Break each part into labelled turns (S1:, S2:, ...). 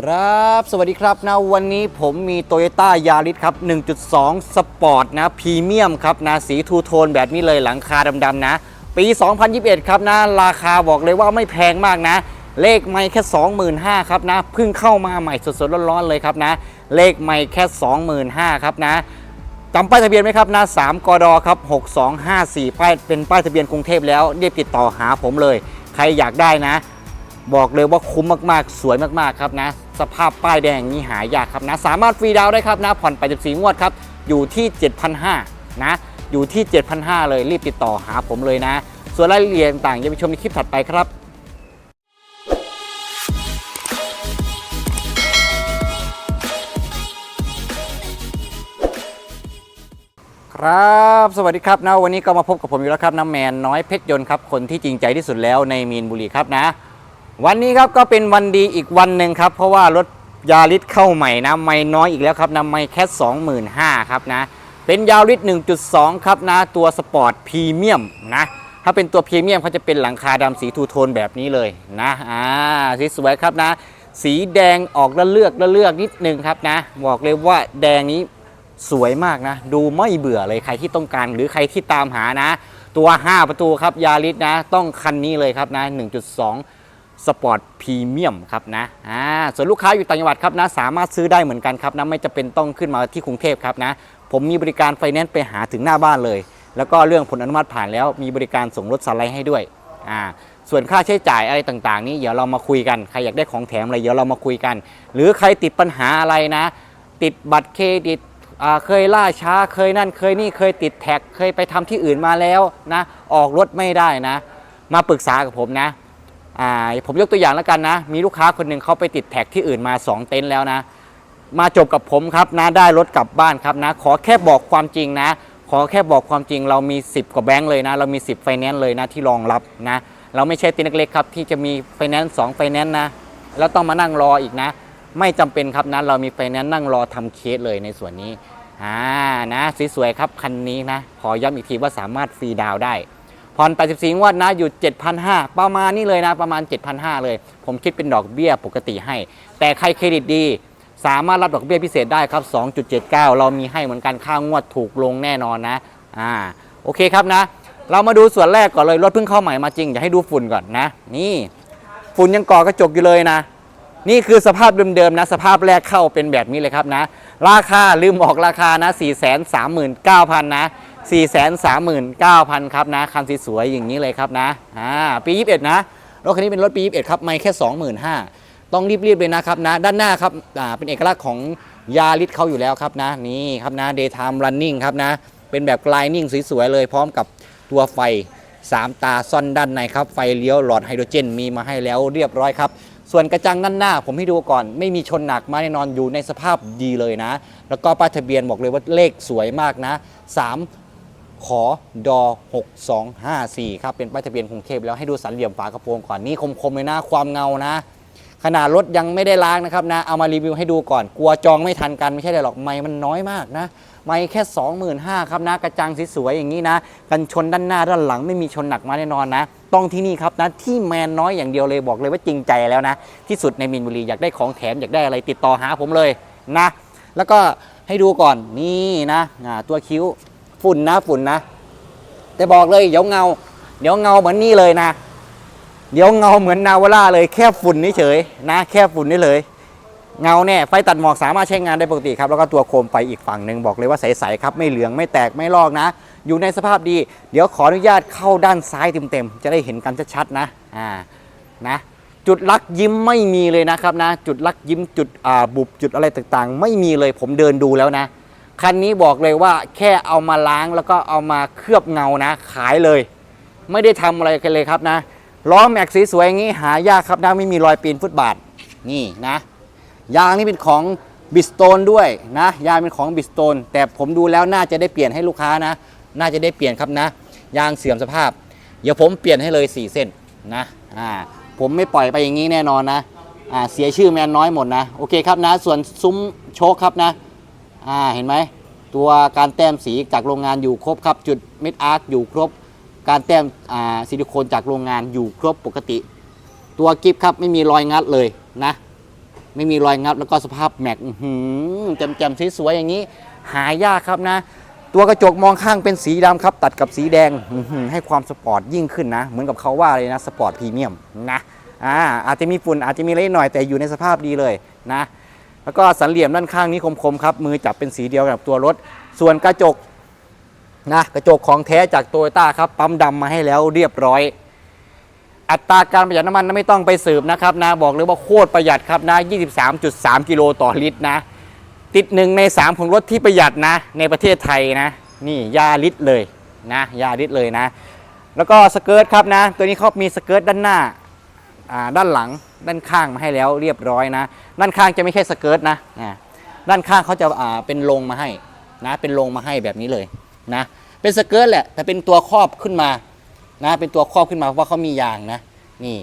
S1: ครับ สวัสดีครับนะวันนี้ผมมี t o y ยต้ายาริสครับ 1.2 สปอร์ตนะพรีเมียมครับนะสีทูโทนแบบนี้เลยหลังคาดำๆนะ ปี 2021 ครับนะราคาบอกเลยว่าไม่แพงมากนะ เลขไม่แค่ 25,000ครับนะเพิ่งเข้ามาใหม่สดๆร้อนๆเลยครับนะ เลขไม่แค่ 25,000ครับนะจำป้ายทะเบียนไหมครับนะ3กดครับ 6254 ป้ายเป็นป้ายทะเบียนกรุงเทพแล้วเรียบติดต่อหาผมเลย ใครอยากได้นะ บอกเลยว่าคุ้มมากๆ สวยมากๆครับนะ สภาพป้ายแดงนี้หายากครับนะ สามารถฟรีดาวได้ครับนะ ผ่อนไป14งวดครับ อยู่ที่ 7,500 นะ อยู่ที่ 7,500 เลย รีบติดต่อหาผมเลยนะ ส่วนรายละเอียดต่างๆอย่าไปชมในคลิปถัดไปครับครับสวัสดีครับนะวันนี้ก็มาพบกับผมอีกแล้วครับน้ำแมนน้อยเพชรยนต์ครับคนที่จริงใจที่สุดแล้วในมีนบุรีครับนะ วันนี้ครับก็เป็นวันดีอีกวันหนึ่งครับ เพราะว่ารถยาริสเข้าใหม่นะไม่น้อยอีกแล้วครับนะไม่แค่25,000ครับนะ เป็นยาริส1.2 ครับนะ ตัวสปอร์ตพรีเมียมนะ ถ้าเป็นตัวพรีเมียมเขาจะเป็นหลังคาดำสีทูโทนแบบนี้เลยนะอ่าสีสวยครับนะ สีแดงออกละเลือกละเลือกนิดนึงครับนะ บอกเลยว่าแดงนี้สวยมากนะ ดูไม่เบื่อเลยใครที่ต้องการหรือใครที่ตามหานะ ตัว 5 ประตูครับยาริสนะ ต้องคันนี้เลยครับนะ 1.2 สปอร์ตพรีเมียมครับนะอ่าส่วนลูกค้าอยู่ต่างจังหวัดครับนะ สามารถซื้อได้เหมือนกันครับนะไม่จะเป็นต้องขึ้นมาที่กรุงเทพครับนะ ผมมีบริการไฟแนนซ์ไปหาถึงหน้าบ้านเลย แล้วก็เรื่องผลอนุมัติผ่านแล้วมีบริการส่งรถสไลด์ให้ด้วยอ่าส่วนค่าใช้จ่ายอะไรต่างๆ นี้เดี๋ยวเรามาคุยกันใครอยากได้ของแถมอะไรเดี๋ยวเรามาคุยกัน หรือใครติดปัญหาอะไรนะ ติดบัตรเครดิตเคยล่าช้าเคยนั่นเคยนี่เคยติดแท็กเคยไปทำที่อื่นมาแล้วนะ ออกรถไม่ได้นะ มาปรึกษากับผมนะ ผมยกตัวอย่างแล้วกันนะ มีลูกค้าคนหนึ่งเขาไปติดแท็กที่อื่นมา 2 เต็นท์แล้วนะ มาจบกับผมครับนะได้รถกลับบ้านครับนะ ขอแค่บอกความจริงนะ ขอแค่บอกความจริง เรามี 10 กว่าแบงค์เลยนะ เรามี 10ไฟแนนซ์เลยนะที่รองรับนะ เราไม่ใช่ต็นเล็กๆครับที่จะมีไฟแนนซ์สองไฟแนนซ์นะ แล้วต้องมานั่งรออีกนะ ไม่จำเป็นครับนะ เรามีไฟแนนซ์นั่งรอทำเคสเลยในส่วนนี้อ่านะสวยๆครับคันนี้นะ ขอย้ำอีกทีว่าสามารถฟรีดาวได้ ผ่อน 84 งวดนะอยู่ 7,500 ประมาณนี้เลยนะ ประมาณ 7,500 เลย ผมคิดเป็นดอกเบี้ยปกติให้ แต่ใครเครดิตดี สามารถรับดอกเบี้ยพิเศษได้ครับ 2.79 เรามีให้เหมือนกันค่างวดถูกลงแน่นอนนะ อ่า โอเคครับนะ เรามาดูส่วนแรกก่อนเลย รถเพิ่งเข้าใหม่มาจริง อย่าให้ดูฝุ่นก่อนนะ นี่ฝุ่นยังก่อกระจกอยู่เลยนะ นี่คือสภาพเดิมๆนะ สภาพแรกเข้าเป็นแบบนี้เลยครับนะ ราคาลืมบอกราคานะ 4 3 9 0 0 0นะ 4 3 9 0 0 0 ครับนะคันสวยๆอย่างนี้เลยครับนะอ่าปี 21 นะ รถคันนี้เป็นรถปี 21 ครับ ไม่แค่ 25,000 ต้องรีบๆเลยนะครับนะ ด้านหน้าครับอ่าเป็นเอกลักษณ์ของยาริสเขาอยู่แล้วครับนะ นี่ครับนะ daytime running ครับนะ เป็นแบบ gliding สวยๆ เลยพร้อมกับตัวไฟ 3 ตาซ่อนด้านในครับ ไฟเลี้ยวหลอดไฮโดรเจน มีมาให้แล้วเรียบร้อยครับส่วนกระจังด้านหน้าผมให้ดูก่อนไม่มีชนหนักมาแน่นอนอยู่ในสภาพดีเลยนะ แล้วก็ป้ายทะเบียนบอกเลยว่าเลขสวยมากนะ 3 ขอดอ6254 ครับเป็นป้ายทะเบียนกรุงเทพแล้วให้ดูสันเหลี่ยมฝากระโปรงก่อนนี่คมๆเลยนะความเงานะ ขนาดรถยังไม่ได้ล้างนะครับนะเอามารีวิวให้ดูก่อนกลัวจองไม่ทันกันไม่ใช่เลยหรอกไม่มันน้อยมากนะไม่แค่ 25,000ครับนะกระจังสวยๆอย่างนี้นะ กันชนด้านหน้าด้านหลังไม่มีชนหนักมาแน่นอนนะ ต้องที่นี่ครับนะที่แมนน้อยอย่างเดียวเลยบอกเลยว่าจริงใจแล้วนะ ที่สุดในมินบุรีอยากได้ของแถมอยากได้อะไรติดต่อหาผมเลยนะ แล้วก็ให้ดูก่อนนี่นะอ่าตัวคิ้ว ฝุ่นนะฝุ่นนะ แต่บอกเลยเดี๋ยวเงา เดี๋ยวเงาเหมือนนี่เลยนะ เดี๋ยวเงาเหมือนนาวาร่าเลยแค่ฝุ่นนี่เฉยนะ แค่ฝุ่นนี่เลย เงาเนี่ยไฟตัดหมอกสามารถใช้งานได้ปกติครับ แล้วก็ตัวโคมไฟอีกฝั่งหนึ่งบอกเลยว่าใสๆครับไม่เหลืองไม่แตกไม่ลอกนะ อยู่ในสภาพดี เดี๋ยวขออนุญาตเข้าด้านซ้ายเต็มๆจะได้เห็นกันชัดๆนะอ่านะจุดลักยิ้มไม่มีเลยนะครับนะ จุดลักยิ้มจุดอ่าบุบจุดอะไรต่างๆ ไม่มีเลยผมเดินดูแล้วนะ คันนี้บอกเลยว่าแค่เอามาล้างแล้วก็เอามาเคลือบเงานะ ขายเลย ไม่ได้ทำอะไรกันเลยครับนะล้อแม็กสีสวยอย่างนี้หายากครับนะไม่มีรอยปีนฟุตบาทนี่นะยางนี่เป็นของบิสโตนด้วยนะยางเป็นของบิสโตนแต่ผมดูแล้วน่าจะได้เปลี่ยนให้ลูกค้านะ น่าจะได้เปลี่ยนครับนะ ยางเสื่อมสภาพ เดี๋ยวผมเปลี่ยนให้เลย 4 เส้นนะอ่าผมไม่ปล่อยไปอย่างนี้แน่นอนนะอ่าเสียชื่อแมนน้อยหมดนะ โอเคครับนะ ส่วนซุ้มโชคครับนะ อ่าเห็นไหมตัวการแต้มสีจากโรงงานอยู่ครบครับ จุดเม็ดอาร์คอยู่ครบ การแต้มอ่าซิลิโคนจากโรงงานอยู่ครบปกติ ตัวกิฟครับไม่มีรอยงัดเลยนะ ไม่มีรอยงับแล้วก็สภาพแม็กอื้อหือแจ่มสวยๆอย่างนี้ หายากครับนะ ตัวกระจกมองข้างเป็นสีดำครับ ตัดกับสีแดงให้ความสปอร์ตยิ่งขึ้นนะ เหมือนกับเขาว่าเลยนะสปอร์ตพรีเมียมนะอ่าอาจจะมีฝุ่นอาจจะมีอะไรนิดหน่อยแต่อยู่ในสภาพดีเลยนะ แล้วก็สันเหลี่ยมด้านข้างนี้คมๆครับ มือจับเป็นสีเดียวกับตัวรถ ส่วนกระจกนะกระจกของแท้จากโตโยต้าครับ ปั๊มดำมาให้แล้วเรียบร้อย อัตราการประหยัดน้ำมันไม่ต้องไปสืบนะครับนะบอกเลยว่าโคตรประหยัดครับนะ 23.3 กิโลต่อลิตรนะ ติดหนึ่งใน 3 ของรถที่ประหยัดนะ ในประเทศไทยนะ นี่ยาลิตรเลยนะยาลิตรเลยนะ แล้วก็สเกิร์ตครับนะ ตัวนี้เขามีสเกิร์ตด้านหน้าอ่าด้านหลัง ด้านข้างมาให้แล้วเรียบร้อยนะ ด้านข้างจะไม่ใช่สเกิร์ตนะด้านข้างเขาจะอ่าเป็นลงมาให้นะเป็นลงมาให้แบบนี้เลยนะเป็นสเกิร์ตแหละแต่เป็นตัวครอบขึ้นมานะเป็นตัวครอบขึ้นมาเพราะว่าเขามียางนะนี่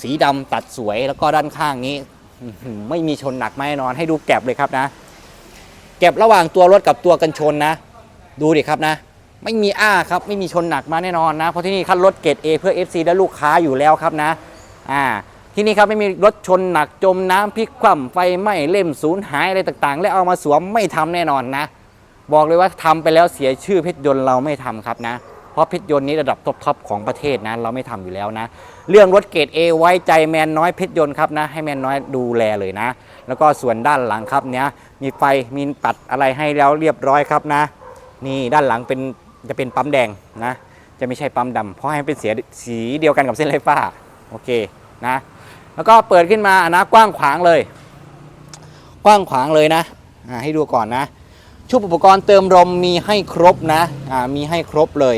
S1: สีดำตัดสวยแล้วก็ด้านข้างนี้ไม่มีชนหนักไม่แน่นอนให้ดูแก็บเลยครับนะเก็บระหว่างตัวรถกับตัวกันชนนะ ดูดิครับนะ ไม่มีอ้าครับไม่มีชนหนักมาแน่นอนนะ เพราะที่นี่คัดรถเกรด A เพื่อ FC และลูกค้าอยู่แล้วครับนะอ่า ที่นี่ครับไม่มีรถชนหนักจมน้ำพลิกคว่ำไฟไหม้เล่มสูญหายอะไรต่างๆ และเอามาสวมไม่ทำแน่นอนนะ บอกเลยว่าทำไปแล้วเสียชื่อเพชรยนต์เราไม่ทำครับนะ เพราะเพชรยนต์นี้ระดับท็อปๆของประเทศนะเราไม่ทำอยู่แล้วนะ เรื่องรถเกรด A ไว้ใจแมนน้อยเพชรยนต์ครับนะ ให้แมนน้อยดูแลเลยนะ แล้วก็ส่วนด้านหลังครับเนี้ยมีไฟมีปัดอะไรให้แล้วเรียบร้อยครับนะ นี่ด้านหลังเป็นจะเป็นปั๊มแดงนะ จะไม่ใช่ปั๊มดำเพราะให้เป็นเสียสีเดียวกันกับเส้นไฟฟ้าโอเคนะ แล้วก็เปิดขึ้นมานะกว้างขวางเลย กว้างขวางเลยนะให้ดูก่อนนะ ชุดอุปกรณ์เติมลมมีให้ครบนะมีให้ครบเลย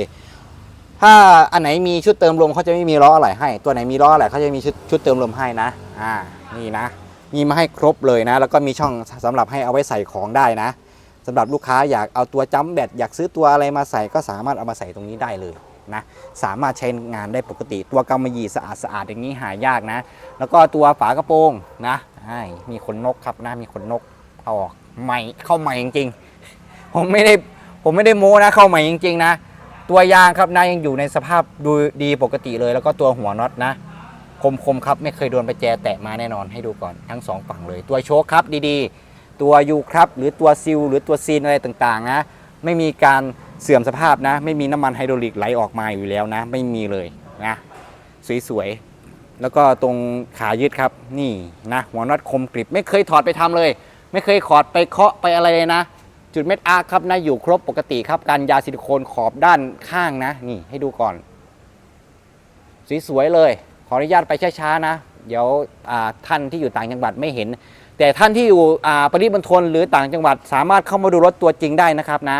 S1: ถ้าอันไหนมีชุดเติมลมเขาจะไม่มีล้ออะไรให้ ตัวไหนมีล้ออะไรเขาจะมีชุดชุดเติมลมให้นะอ่านี่นะ มีมาให้ครบเลยนะ แล้วก็มีช่องสำหรับให้เอาไว้ใส่ของได้นะ สำหรับลูกค้าอยากเอาตัวจัมแบตอยากซื้อตัวอะไรมาใส่ก็สามารถเอามาใส่ตรงนี้ได้เลยนะสามารถใช้งานได้ปกติ ตัวกำมะหยี่สะอาดสะอาดอย่างนี้หายากนะ แล้วก็ตัวฝากระโปรงนะมีขนนกครับนะมีขนนกเอาออกใหม่เข้าใหม่จริงๆ ผมไม่ได้ผมไม่ได้โม้นะเข้าใหม่จริงๆนะตัวยางครับนะยังอยู่ในสภาพดูดีปกติเลย แล้วก็ตัวหัวน็อตนะคมคมๆครับไม่เคยโดนประแจแตะมาแน่นอนให้ดูก่อนทั้งสองฝั่งเลย ตัวโชคครับดีๆ ตัวยูครับหรือตัวซิลหรือตัวซีนอะไรต่างๆนะไม่มีการเสื่อมสภาพนะ ไม่มีน้ำมันไฮดรอลิกไหลออกมาอยู่แล้วนะ ไม่มีเลยนะสวยๆ แล้วก็ตรงขายึดครับนี่นะหัวน็อตคมกริบไม่เคยถอดไปทำเลย ไม่เคยขอดไปเคาะไปอะไรเลยนะ จุดเม็ดอาร์ครับนะอยู่ครบปกติครับการยาซิลิโคนขอบด้านข้างนะ นี่ให้ดูก่อนสวยๆเลย ขออนุญาตไปช้าๆนะ เดี๋ยวท่านที่อยู่ต่างจังหวัดไม่เห็น แต่ท่านที่อยู่ปริมณฑลหรือต่างจังหวัดสามารถเข้ามาดูรถตัวจริงได้นะครับนะ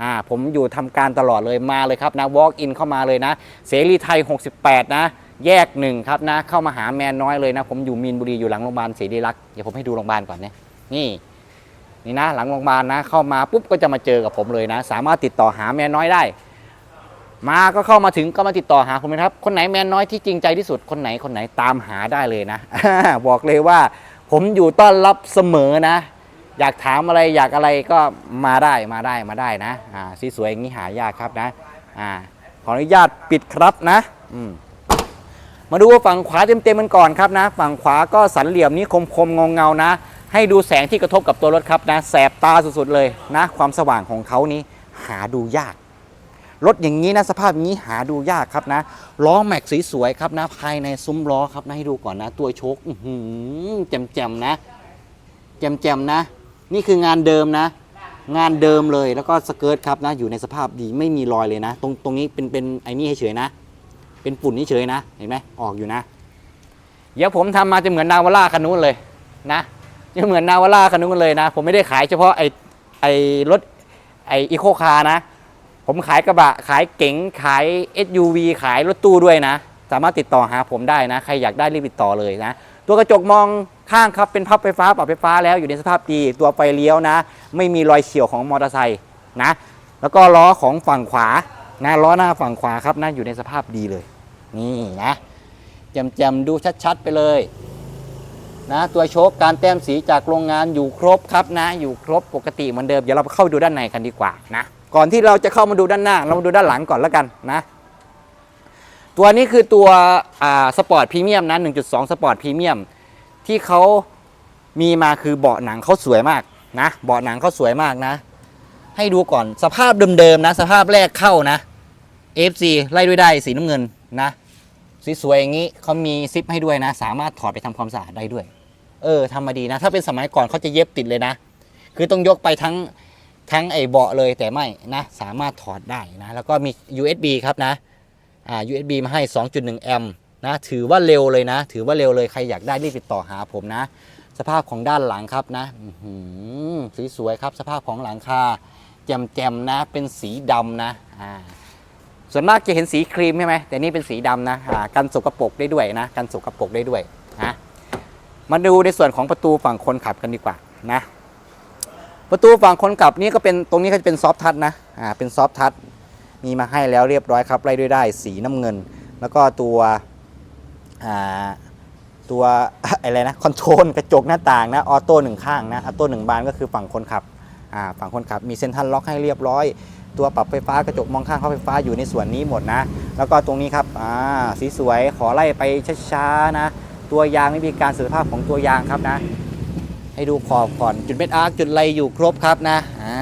S1: อ่าผมอยู่ทำการตลอดเลยมาเลยครับนะ walk in เข้ามาเลยนะ เสรีไทย 68 นะ แยกหนึ่งครับนะ เข้ามาหาแมนน้อยเลยนะ ผมอยู่มีนบุรีอยู่หลังโรงพยาบาลเสรีรักษ์เดี๋ยวผมให้ดูโรงพยาบาลก่อนเนี่ยนี่นี่นะ หลังโรงพยาบาลนะ เข้ามาปุ๊บก็จะมาเจอกับผมเลยนะ สามารถติดต่อหาแมนน้อยได้ มาก็เข้ามาถึงก็มาติดต่อหาผมนะครับ คนไหนแมนน้อยที่จริงใจที่สุดคนไหนคนไหนตามหาได้เลยนะบอกเลยว่า ผมอยู่ต้อนรับเสมอนะ อยากถามอะไรอยากอะไรก็มาได้มาได้มาได้นะอ่าสีสวยอย่างนี้หายากครับนะอ่าขออนุญาตปิดครับนะอืมมาดูฝั่งขวาเต็มๆมันก่อนครับนะ ฝั่งขวาก็สันเหลี่ยมนี้คมๆเงาๆนะ ให้ดูแสงที่กระทบกับตัวรถครับนะ แสบตาสุดๆเลยนะ ความสว่างของเขานี้หาดูยาก รถอย่างนี้นะสภาพอย่างนี้หาดูยากครับนะล้อแม็กสวยๆครับนะภายในซุ้มล้อครับนะให้ดูก่อนนะ ตัวโชคอื้อหือแจ่มๆนะแจ่มๆนะ นี่คืองานเดิมนะ งานเดิมเลยแล้วก็สเกิร์ตครับนะ อยู่ในสภาพดีไม่มีรอยเลยนะ ตรงตรงนี้เป็นเป็นไอ้นี่เฉยๆนะ เป็นฝุ่นนี่เฉยนะเห็นไหมออกอยู่นะ เดี๋ยวผมทำมาจะเหมือนนาวาร่าคันนู้นเลยนะจะเหมือนนาวาร่าคันนู้นเลยนะ ผมไม่ได้ขายเฉพาะไอ้ไอ้รถไอ้อีโคคาร์นะ ผมขายกระบะ ขายเก๋งขาย SUV ขายรถตู้ด้วยนะ สามารถติดต่อหาผมได้นะ ใครอยากได้รีบติดต่อเลยนะ ตัวกระจกมองข้างครับเป็นพับไฟฟ้าปรับไฟฟ้าแล้วอยู่ในสภาพดี ตัวไฟเลี้ยวนะ ไม่มีรอยเฉี่ยวของมอเตอร์ไซค์นะ แล้วก็ล้อของฝั่งขวานะล้อหน้าฝั่งขวาครับนะอยู่ในสภาพดีเลย นี่นะแจมๆดูชัดๆไปเลยนะตัวโชคการแต้มสีจากโรงงานอยู่ครบครับนะ อยู่ครบปกติเหมือนเดิมเดี๋ยวเราเข้าไปดูด้านในกันดีกว่านะ ก่อนที่เราจะเข้ามาดูด้านหน้า เรามาดูด้านหลังก่อนแล้วกันนะตัวนี้คือตัวสปอร์ตพรีเมียมนะ1.2 สปอร์ตพรีเมียมที่เขามีมาคือเบาะหนังเขาสวยมากนะเบาะหนังเขาสวยมากนะ ให้ดูก่อนสภาพเดิมๆนะ สภาพแรกเข้านะ FC ไล่ด้วยได้สีน้ำเงินนะสวยๆอย่างนี้เขามีซิปให้ด้วยนะ สามารถถอดไปทำความสะอาดได้ด้วย เออทำมาดีนะ ถ้าเป็นสมัยก่อนเขาจะเย็บติดเลยนะ คือต้องยกไปทั้ง ทั้งไอ้เบาะเลยแต่ไม่นะสามารถถอดได้นะแล้วก็มี USB ครับนะอ่า USB มาให้ 2.1 แอมป์นะถือว่าเร็วเลยนะ ถือว่าเร็วเลยใครอยากได้รีบติดต่อหาผมนะ สภาพของด้านหลังครับนะสีสวยครับ สภาพของหลังคาแจ่มๆนะ เป็นสีดำนะอ่าส่วนมากจะเห็นสีครีมใช่ไหมแต่นี่เป็นสีดำนะอ่ากันสกปรกได้ด้วยนะกันสกปรกได้ด้วยนะมาดูในส่วนของประตูฝั่งคนขับกันดีกว่านะ ประตูฝั่งคนขับนี่ก็เป็นตรงนี้ก็จะเป็นซอฟทัชนะอ่าเป็นซอฟทัชมีมาให้แล้วเรียบร้อยครับไล่ด้วยได้สีน้ำเงิน แล้วก็ตัวอ่าตัวอะไรนะคอนโทรลกระจกหน้าต่างนะออโต้หนึ่งข้างนะออโต้หนึ่งบานก็คือฝั่งคนขับอ่าฝั่งคนขับมีเซ็นทรัลล็อกให้เรียบร้อย ตัวปรับไฟฟ้ากระจกมองข้างเข้าไฟฟ้าอยู่ในส่วนนี้หมดนะ แล้วก็ตรงนี้ครับอ่าสีสวยขอไล่ไปช้าๆนะ ตัวยางไม่มีการสื่อภาพของตัวยางครับนะ ให้ดูขอบก่อนจุดเม็ดอาร์คจุดไรอยู่ครบครับนะอ่า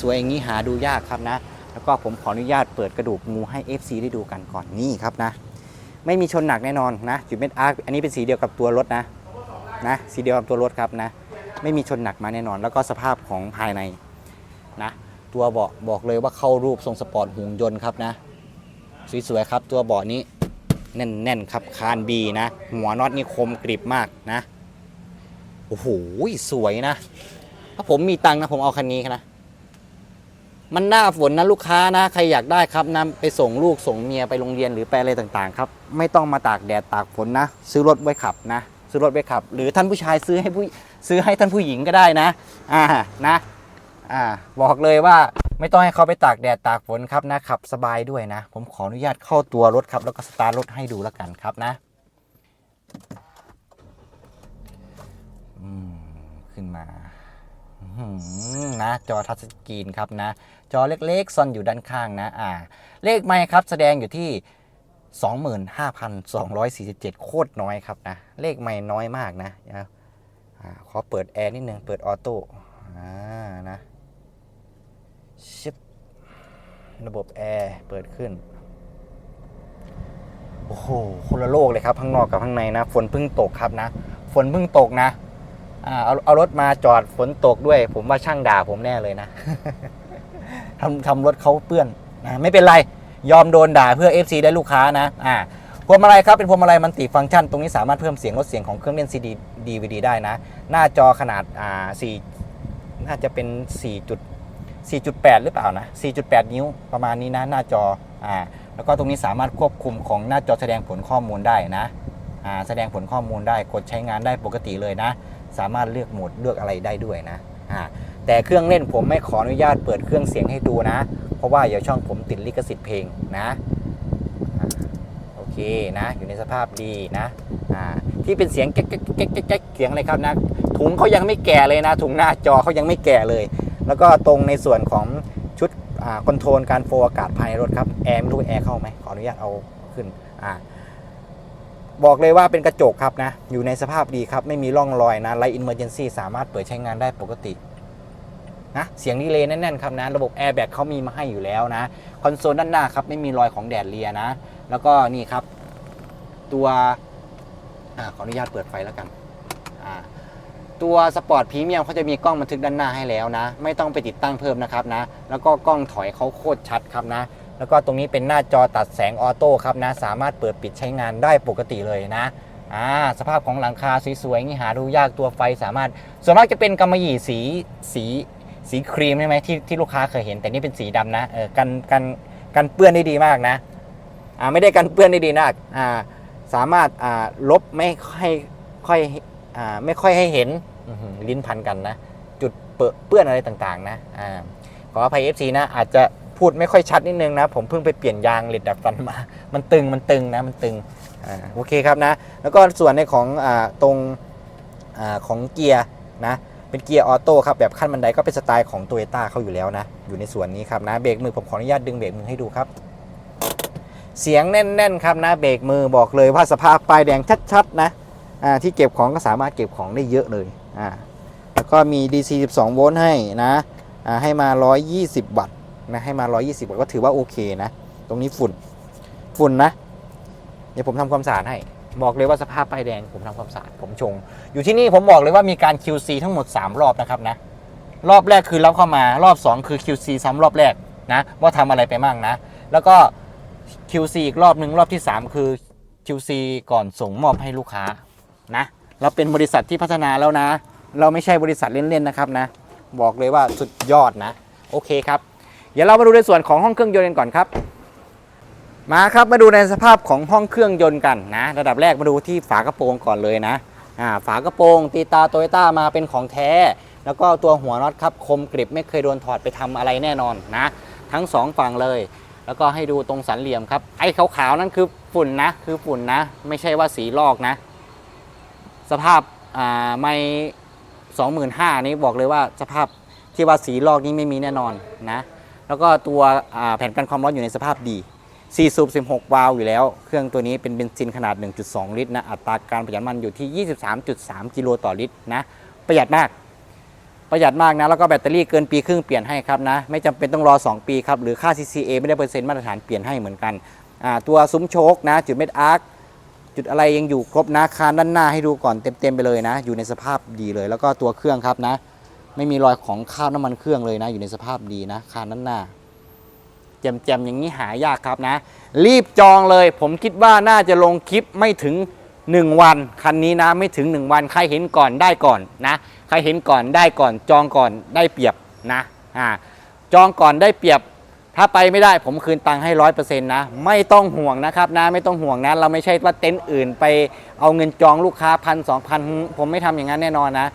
S1: สวยๆอย่างนี้หาดูยากครับนะ แล้วก็ผมขออนุญาตเปิดกระดูกงูให้ FC ได้ดูกันก่อนนี่ครับนะ ไม่มีชนหนักแน่นอนนะจุดเม็ดอาร์คอันนี้เป็นสีเดียวกับตัวรถนะนะสีเดียวกับตัวรถครับนะ ไม่มีชนหนักมาแน่นอน แล้วก็สภาพของภายในนะตัวเบาะบอกเลยว่าเข้ารูปทรงสปอร์ตหุ่นยนต์ครับนะสวยๆครับตัวเบาะนี้แน่นๆครับคานบีนะ หัวน็อตนี่คมกริบมากนะ โอ้โหสวยนะ ถ้าผมมีตังค์นะผมเอาคันนี้นะ มันหน้าฝนนะลูกค้านะ ใครอยากได้ครับนำไปส่งลูกส่งเมียไปโรงเรียนหรือไปอะไรต่างๆ ครับ ไม่ต้องมาตากแดดตากฝนนะ ซื้อรถไว้ขับนะ ซื้อรถไว้ขับ หรือท่านผู้ชายซื้อให้ผู้ซื้อให้ท่านผู้หญิงก็ได้นะ อ่านะอ่าบอกเลยว่าไม่ต้องให้เขาไปตากแดดตากฝนครับนะขับสบายด้วยนะ ผมขออนุญาตเข้าตัวรถครับ แล้วก็สตาร์ทรถให้ดูแล้วกันครับนะ ขึ้นมานะจอทัชสกรีนครับนะ จอเล็กๆ ซ่อนอยู่ด้านข้างนะอ่าเลขไม่ครับแสดงอยู่ที่ 25,247 โคตรน้อยครับนะ เลขไม่น้อยมากนะอ่าขอเปิดแอร์นิดนึง เปิดออโต้อ่านะชิระบบแอร์เปิดขึ้น โอ้โหคนละโลกเลยครับข้างนอกกับข้างในนะ ฝนเพิ่งตกครับนะ ฝนเพิ่งตกนะ เอาเอารถมาจอดฝนตกด้วย ผมว่าช่างด่าผมแน่เลยนะทำทำรถเขาเปื้อนนะไม่เป็นไรยอมโดนด่าเพื่อ FC ได้ลูกค้านะอ่าพวงมาลัยครับเป็นพวงมาลัยมันติฟังก์ชัน ตรงนี้สามารถเพิ่มเสียงลดเสียงของเครื่องเล่น CD DVD ได้นะ หน้าจอขนาดอ่า4น่าจะเป็น4จุด4.8 หรือเปล่านะ 4.8 นิ้วประมาณนี้นะ หน้าจออ่าแล้วก็ตรงนี้สามารถควบคุมของหน้าจอแสดงผลข้อมูลได้นะอ่าแสดงผลข้อมูลได้กดใช้งานได้ปกติเลยนะ สามารถเลือกโหมดเลือกอะไรได้ด้วยนะอ่าแต่เครื่องเล่นผมไม่ขออนุญาตเปิดเครื่องเสียงให้ดูนะ เพราะว่าเดี๋ยวช่องผมติดลิขสิทธิ์เพลงนะโอเคนะอยู่ในสภาพดีนะอ่าที่เป็นเสียงแก๊กแก๊กแก๊กแก๊กเสียงอะไรครับนะถุงเขายังไม่แก่เลยนะ ถุงหน้าจอเขายังไม่แก่เลย แล้วก็ตรงในส่วนของชุดอ่าคอนโทรลการโฟอากาศภายในรถครับแอร์ไม่รู้แอร์เข้าไหมขออนุญาตเอาขึ้นอ่า บอกเลยว่าเป็นกระจกครับนะ อยู่ในสภาพดีครับ ไม่มีร่องรอยนะไลท์อินเมอร์เจนซี่สามารถเปิดใช้งานได้ปกตินะเสียงดีเลย์แน่นๆครับนะ ระบบแอร์แบ็กเขามีมาให้อยู่แล้วนะ คอนโซลด้านหน้าครับ ไม่มีรอยของแดดเลียนะ แล้วก็นี่ครับ ตัวอขออนุญาตเปิดไฟแล้วกันตัวสปอร์ตพรีเมียมเขาจะมีกล้องบันทึกด้านหน้าให้แล้วนะ ไม่ต้องไปติดตั้งเพิ่มนะครับนะ แล้วก็กล้องถอยเขาโคตรชัดครับนะ แล้วก็ตรงนี้เป็นหน้าจอตัดแสงออโต้ครับนะ สามารถเปิดปิดใช้งานได้ปกติเลยนะอ่าสภาพของหลังคาสวยๆนี่หาดูยากตัวไฟสามารถ ส่วนมากจะเป็นกำมะหยี่สีสีสีครีมใช่ไหมที่ที่ลูกค้าเคยเห็น แต่นี่เป็นสีดำนะเออกันกันกันเปื้อนได้ดีมากนะอ่าไม่ได้กันเปื้อนได้ดีนะอ่าสามารถอ่าลบไม่ค่อยค่อยอ่าไม่ค่อยให้เห็นลิ้นพันกันนะ จุดเปื้อนเปื้อนอะไรต่างๆ นะอ่าขออภัย FC นะอาจจะ พูดไม่ค่อยชัดนิดนึงนะ ผมเพิ่งไปเปลี่ยนยางเหล็กดัดฟันมา มันตึงมันตึงนะมันตึงอ่าโอเคครับนะ แล้วก็ส่วนในของอ่าตรงอ่าของเกียร์นะเป็นเกียร์ออโต้ครับแบบขั้นบันไดก็เป็นสไตล์ของโตโยต้าเขาอยู่แล้วนะ อยู่ในส่วนนี้ครับนะเบรกมือผมขออนุญาตดึงเบรกมือให้ดูครับเสียงแน่นๆครับนะเบรกมือบอกเลยว่าสภาพป้ายแดงชัดๆนะอ่าที่เก็บของก็สามารถเก็บของได้เยอะเลยอ่าแล้วก็มี DC 12 โวลต์ให้นะอ่าให้มา 120 วัตต์ นะให้มา 120วัตต์ก็ถือว่าโอเคนะ ตรงนี้ฝุ่นฝุ่นนะ เดี๋ยวผมทำความสะอาดให้บอกเลยว่าสภาพป้ายแดงผมทำความสะอาดผมชง อยู่ที่นี่ผมบอกเลยว่ามีการ QC ทั้งหมด 3 รอบนะครับนะ รอบแรกคือรับเข้ามารอบ 2 คือ QC ซ้ำรอบแรกนะว่าทำอะไรไปมั่งนะ แล้วก็ QC อีกรอบหนึ่งรอบที่ 3 คือ QC ก่อนส่งมอบให้ลูกค้านะ เราเป็นบริษัทที่พัฒนาแล้วนะ เราไม่ใช่บริษัทเล่นๆนะครับนะ บอกเลยว่าสุดยอดนะ โอเคครับ เดี๋ยวเรามาดูในส่วนของห้องเครื่องยนต์กันก่อนครับมาครับมาดูในสภาพของห้องเครื่องยนต์กันนะ ระดับแรกมาดูที่ฝากระโปรงก่อนเลยนะอ่าฝากระโปรงตีตาโตโยต้ามาเป็นของแท้ แล้วก็ตัวหัวน็อตครับคมกริบไม่เคยโดนถอดไปทำอะไรแน่นอนนะ ทั้งสองฝั่งเลย แล้วก็ให้ดูตรงสันเหลี่ยมครับ ไอ้ขาวๆนั่นคือฝุ่นนะ คือฝุ่นนะ ไม่ใช่ว่าสีลอกนะ สภาพอ่าไม่สองหมื่นห้านี้บอกเลยว่าสภาพที่ว่าสีลอกนี้ไม่มีแน่นอนนะ แล้วก็ตัวแผ่นกันความร้อนอยู่ในสภาพดี 4 สูบ 16 วาล์วอยู่แล้ว เครื่องตัวนี้เป็นเบนซินขนาด 1.2 ลิตรนะ อัตราการประหยัดน้ำมันอยู่ที่ 23.3 กิโลต่อลิตรนะ ประหยัดมาก ประหยัดมากนะ แล้วก็แบตเตอรี่เกินปีครึ่งเปลี่ยนให้ครับนะ ไม่จำเป็นต้องรอ 2 ปีครับ หรือค่า CCA ไม่ได้เปอร์เซ็นต์มาตรฐานเปลี่ยนให้เหมือนกัน ตัวซุ้มโชคนะ จุดเม็ดอาร์คจุดอะไรยังอยู่ครบนะ คานด้านหน้าให้ดูก่อนเต็มๆไปเลยนะ อยู่ในสภาพดีเลย แล้วก็ตัวเครื่องครับนะ ไม่มีรอยของคราบน้ำมันเครื่องเลยนะ อยู่ในสภาพดีนะคานด้านหน้าแจมๆอย่างนี้หายากครับนะ รีบจองเลย ผมคิดว่าน่าจะลงคลิปไม่ถึง 1 วัน คันนี้นะไม่ถึง 1 วัน ใครเห็นก่อนได้ก่อนนะ ใครเห็นก่อนได้ก่อน จองก่อนได้เปรียบนะอ่าจองก่อนได้เปรียบ ถ้าไปไม่ได้ผมคืนตังค์ให้ร้อยเปอร์เซ็นต์นะ ไม่ต้องห่วงนะครับนะ ไม่ต้องห่วงนะ เราไม่ใช่ว่าเต็นท์อื่นไปเอาเงินจองลูกค้าพันสองพันผมไม่ทำอย่างนั้นแน่นอนนะ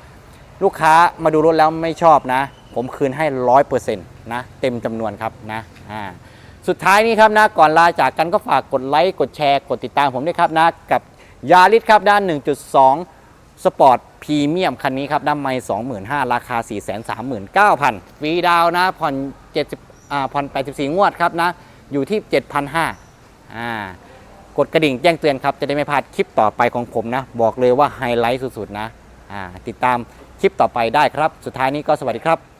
S1: ลูกค้ามาดูรถแล้วไม่ชอบนะ ผมคืนให้ร้อยเปอร์เซ็นต์นะ เต็มจำนวนครับนะอ่าสุดท้ายนี้ครับนะก่อนลาจากกันก็ฝากกดไลค์กดแชร์กดติดตามผมด้วยครับนะกับยาริสครับด้าน 1.2 สปอร์ตพรีเมียมคันนี้ครับด้านไม่25,000 ราคา 439,000ฟรีดาวน์นะผ่อน70อ่าผ่อน84 งวดครับนะ อยู่ที่ 7,500อ่ากดกระดิ่งแจ้งเตือนครับ จะได้ไม่พลาดคลิปต่อไปของผมนะ บอกเลยว่าไฮไลท์สุดๆนะอ่าติดตาม คลิปต่อไปได้ครับ สุดท้ายนี้ก็สวัสดีครับ